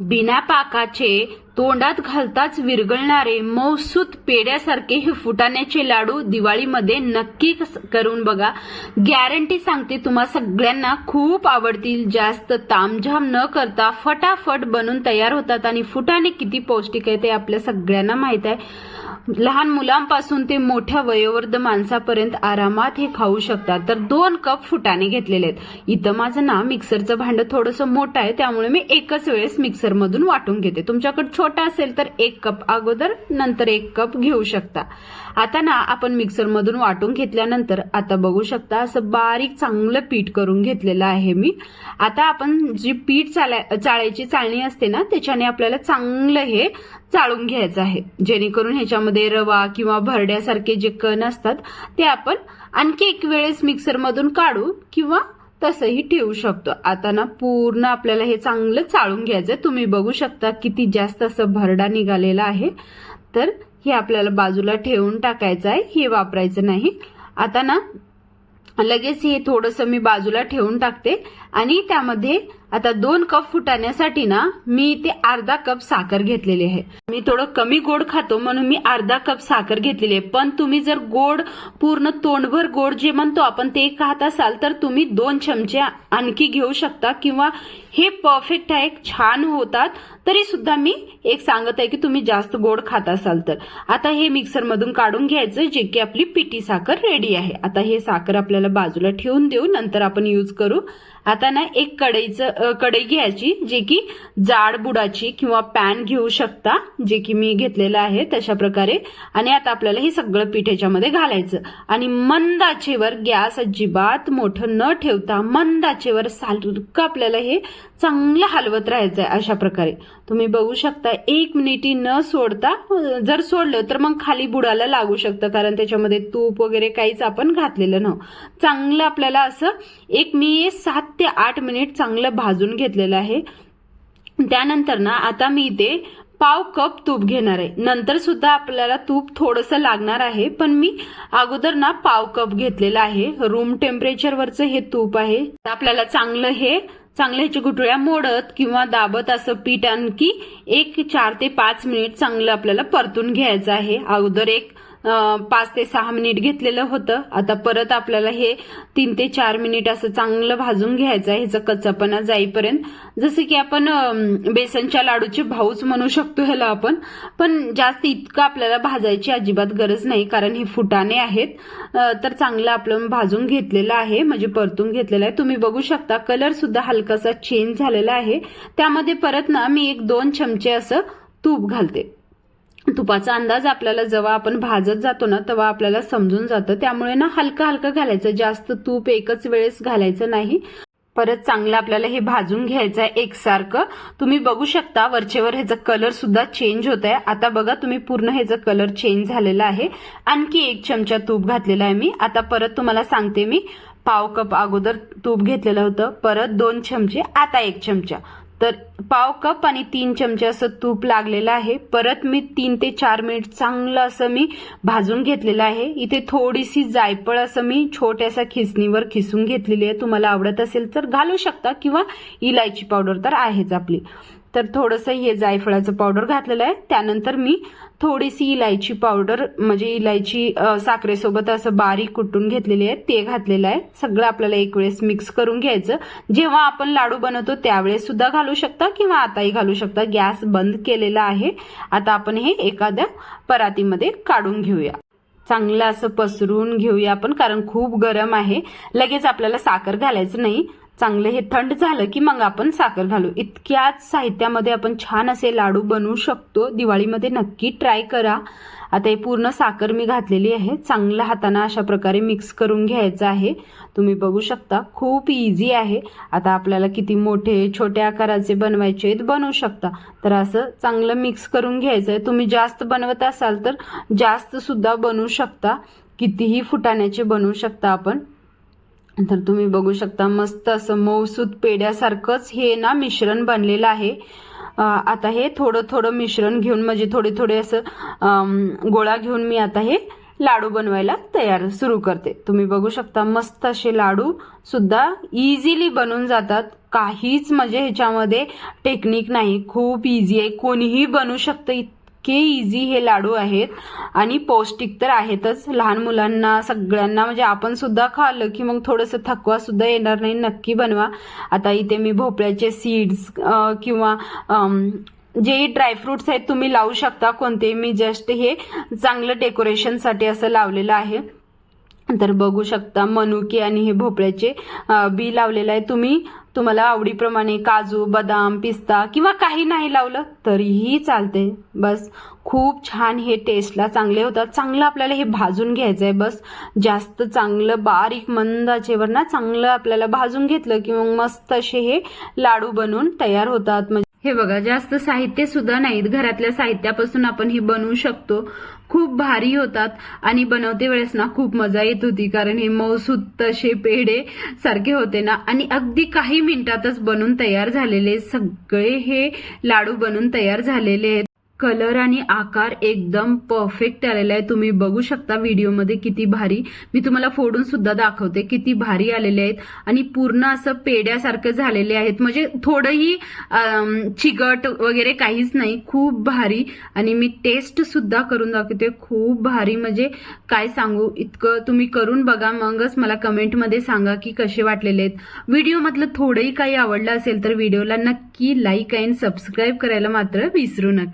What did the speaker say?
बिना पाकाचे तोंडात घालताच विरघळणारे मौसूत पेड्यासारखे हे फुटाण्याचे लाडू दिवाळीमध्ये नक्की कस- करून बघा. गॅरंटी सांगते तुम्हा सगळ्यांना खूप आवडतील. जास्त तामझाम न करता फटाफट बनून तयार होतात आणि फुटाणे किती पौष्टिक आहे ते आपल्या सगळ्यांना माहीत आहे. लहान मुलांपासून ते मोठ्या वयोवर्ध माणसापर्यंत आरामात हे खाऊ शकतात. तर दोन कप फुटाणे घेतलेले आहेत. इथं माझं ना मिक्सरचं भांडं थोडंसं मोठं आहे त्यामुळे मी एकच वेळेस मिक्सरमधून वाटून घेते. तुमच्याकडे मोठा असेल तर एक कप अगोदर नंतर एक कप घेऊ शकता. आता ना आपण मिक्सरमधून वाटून घेतल्यानंतर आता बघू शकता असं बारीक चांगलं पीठ करून घेतलेलं आहे मी. आता आपण जी पीठ चाला चाळायची चाळणी असते ना त्याच्याने आपल्याला चांगलं हे चाळून घ्यायचं आहे. जेणेकरून ह्याच्यामध्ये रवा किंवा भरड्यासारखे जे कण असतात ते आपण आणखी एक वेळेस मिक्सरमधून काढू किंवा तसंही ठेवू शकतो. आता ना पूर्ण आपल्याला हे चांगलं चाळून घ्यायचं तुम्ही बघू शकता किती जास्त असं भरडा निघालेला आहे. तर हे आपल्याला बाजूला ठेवून टाकायचं आहे. हे वापरायचं नाही. आता ना लगेच हे थोडंसं मी बाजूला ठेवून टाकते. आणि त्यामध्ये आता दोन कप फुटाण्यासाठी ना मी ते अर्धा कप साखर घेतलेली आहे. मी थोडं कमी गोड खातो म्हणून मी अर्धा कप साखर घेतलेली आहे. पण तुम्ही जर गोड पूर्ण तोंडभर गोड जे म्हणतो आपण ते खात असाल तर तुम्ही दोन चमचे आणखी घेऊ शकता किंवा हे परफेक्ट आहे छान होतात. तरी सुद्धा मी एक सांगत आहे की तुम्ही जास्त गोड खात असाल तर. आता हे मिक्सरमधून काढून घ्यायचं जे की आपली पिटी साखर रेडी आहे. आता हे साखर आपल्याला बाजूला ठेवून देऊ नंतर आपण यूज करू. आता ना एक कढईचं कढई घ्यायची जे की जाड बुडाची किंवा पॅन घेऊ शकता जे की मी घेतलेलं आहे तशा प्रकारे. आणि आता आपल्याला हे सगळं पीठ ह्याच्यामध्ये घालायचं. आणि मंदाचेवर गॅस अजिबात मोठं न ठेवता मंदाचेवर सारखं आपल्याला हे चांगलं हलवत राहायचं आहे अशा प्रकारे. तुम्ही बघू शकता एक मिनिटी न सोडता जर सोडलं तर मग खाली बुडाला लागू शकतं कारण त्याच्यामध्ये तूप वगैरे काहीच आपण घातलेलं नव्हतं चांगलं आपल्याला असं एक मी सात ते आठ मिनिट चांगलं भाजून घेतलेलं आहे. त्यानंतर ना आता मी इथे पाव कप तूप घेणार आहे. नंतर सुद्धा आपल्याला तूप थोडंसं लागणार आहे पण मी अगोदर ना पाव कप घेतलेलं आहे. रूम टेम्परेचरवरचं हे तूप आहे. आपल्याला चांगलं हे चांगल्या ह्याच्या गुटळ्या मोडत किंवा दाबत असं पीठ आणखी एक चार ते पाच मिनिट चांगलं आपल्याला परतून घ्यायचं आहे. अगोदर एक पाच ते सहा मिनिट घेतलेलं होतं. आता परत आपल्याला हे तीन ते चार मिनिट असं चांगलं भाजून घ्यायचं आहे. ह्याचा कच्चापणा जाईपर्यंत. जसे की आपण बेसनच्या लाडूचे भाऊच म्हणू शकतो ह्याला आपण. पण जास्त इतकं आपल्याला भाजायची अजिबात गरज नाही कारण हे फुटाणे आहेत. तर चांगलं आपलं भाजून घेतलेलं आहे. म्हणजे परतून घेतलेलं आहे. तुम्ही बघू शकता कलर सुद्धा हलकासा चेंज झालेला आहे. त्यामध्ये परत ना मी एक दोन चमचे असं तूप घालते. तुपाचा अंदाज आपल्याला जेव्हा आपण भाजत जातो ना तेव्हा आपल्याला समजून जातं. त्यामुळे ना हलकं हलकं घालायचं. जास्त तूप एकच वेळेस घालायचं नाही. परत चांगलं आपल्याला हे भाजून घ्यायचं आहे एकसारखं. तुम्ही बघू शकता वरचेवर ह्याचा कलर सुद्धा चेंज होत आहे आता बघा तुम्ही पूर्ण ह्याचा कलर चेंज झालेला आहे. आणखी एक चमचा तूप घातलेला आहे मी. आता परत तुम्हाला सांगते मी. पाव कप अगोदर तूप घेतलेलं होतं. परत दोन चमचे आता एक चमचा. तर पाव कप आणि तीन चमचे असं तूप लागलेलं आहे. परत मी तीन ते चार मिनिट चांगलं असं मी भाजून घेतलेलं आहे. इथे थोडीशी जायफळ असं मी छोट्याशा खिसणीवर खिसून घेतलेली आहे. तुम्हाला आवडत असेल तर घालू शकता किंवा इलायची पावडर तर आहेच आपली. तर थोडंसं हे जायफळाचं पावडर घातलेलं आहे. त्यानंतर मी थोडीशी इलायची पावडर म्हणजे इलायची साखरेसोबत असं बारीक कुटून घेतलेली आहे. ते घातलेलं आहे. सगळं आपल्याला एक वेळेस मिक्स करून घ्यायचं. जेव्हा आपण लाडू बनवतो त्यावेळेस सुद्धा घालू शकता किंवा आताही घालू शकता. गॅस बंद केलेला आहे. आता आपण हे एखाद्या परातीमध्ये काढून घेऊया. चांगलं असं पसरून घेऊया आपण कारण खूप गरम आहे. लगेच आपल्याला साखर घालायचं नाही. चांगलं हे थंड झालं की मग आपण साखर घालू. इतक्याच साहित्यामध्ये आपण छान असे लाडू बनवू शकतो. दिवाळीमध्ये नक्की ट्राय करा. आता हे पूर्ण साखर मी घातलेली आहे. चांगलं हाताना अशा प्रकारे मिक्स करून घ्यायचं आहे. तुम्ही बघू शकता खूप इझी आहे. आता आपल्याला किती मोठे छोट्या आकाराचे बनवायचे आहेत बनवू शकता. तर असं चांगलं मिक्स करून घ्यायचं आहे. तुम्ही जास्त बनवत असाल तर जास्त सुद्धा बनवू शकता. कितीही फुटाण्याचे बनवू शकता आपण. तर तुम्ही बघू शकता मस्त असं मऊसूत पेड्यासारखंच हे ना मिश्रण बनलेलं आहे. आता हे थोडं थोडं मिश्रण घेऊन म्हणजे थोडे थोडे असं गोळा घेऊन मी आता हे लाडू बनवायला तयार सुरू करते. तुम्ही बघू शकता मस्त असे लाडू सुद्धा इझिली बनून जातात. काहीच म्हणजे ह्याच्यामध्ये टेक्निक नाही. खूप इझी आहे. कोणीही बनू शकतं इतके इझी हे लाडू आहेत आणि पौष्टिक तर आहेतच. लहान मुलांना सगळ्यांना म्हणजे आपण सुद्धा खाल्लं की मग थोडंसं थकवा सुद्धा येणार नाही. नक्की बनवा. आता इथे मी भोपळ्याचे सीड्स किंवा जे ड्रायफ्रुट्स आहेत तुम्ही लावू शकता. कोणते मी जस्ट हे चांगलं डेकोरेशनसाठी असं लावलेलं आहे. तर बघू शकता मनुके आणि हे भोपळ्याचे बी लावलेलं आहे. तुम्ही तुम्हाला आवडीप्रमाणे काजू बदाम पिस्ता किंवा काही नाही लावलं तरीही चालते. बस खूप छान हे टेस्टला चांगले होतात. चांगलं आपल्याला हे भाजून घ्यायचं आहे बस जास्त चांगलं बारीक मंदाचेवर ना चांगलं आपल्याला भाजून घेतलं की मग मस्त असे हे लाडू बनवून तयार होतात. म्हणजे हे बघा जास्त साहित्य सुद्धा नाहीत. घरातल्या साहित्यापासून आपण हे बनवू शकतो. खूप भारी होतात आणि बनवते वेळेस ना खूप मजा येत होती कारण हे मौसूद तसे पेढे सारखे होते ना. आणि अगदी काही मिनिटातच बनून तयार झालेले सगळे हे लाडू बनून तयार झालेले आहेत. कलर आणि आकार एकदम परफेक्ट आलेला आहे. तुम्ही बघू शकता व्हिडिओमध्ये किती भारी. मी तुम्हाला फोडून सुद्धा दाखवते किती भारी आलेले आहेत. आणि पूर्ण असं पेड्यासारखं झालेले आहेत. म्हणजे थोडंही चिकट वगैरे काहीच नाही. खूप भारी. आणि मी टेस्ट सुद्धा करून दाखवते. खूप भारी. म्हणजे काय सांगू? इतकं तुम्ही करून बघा. मगच मला कमेंटमध्ये सांगा की कसे वाटलेले आहेत. व्हिडिओमधलं थोडंही काही आवडलं असेल तर व्हिडिओला नक्की लाईक अँड सबस्क्राईब करायला मात्र विसरू नका.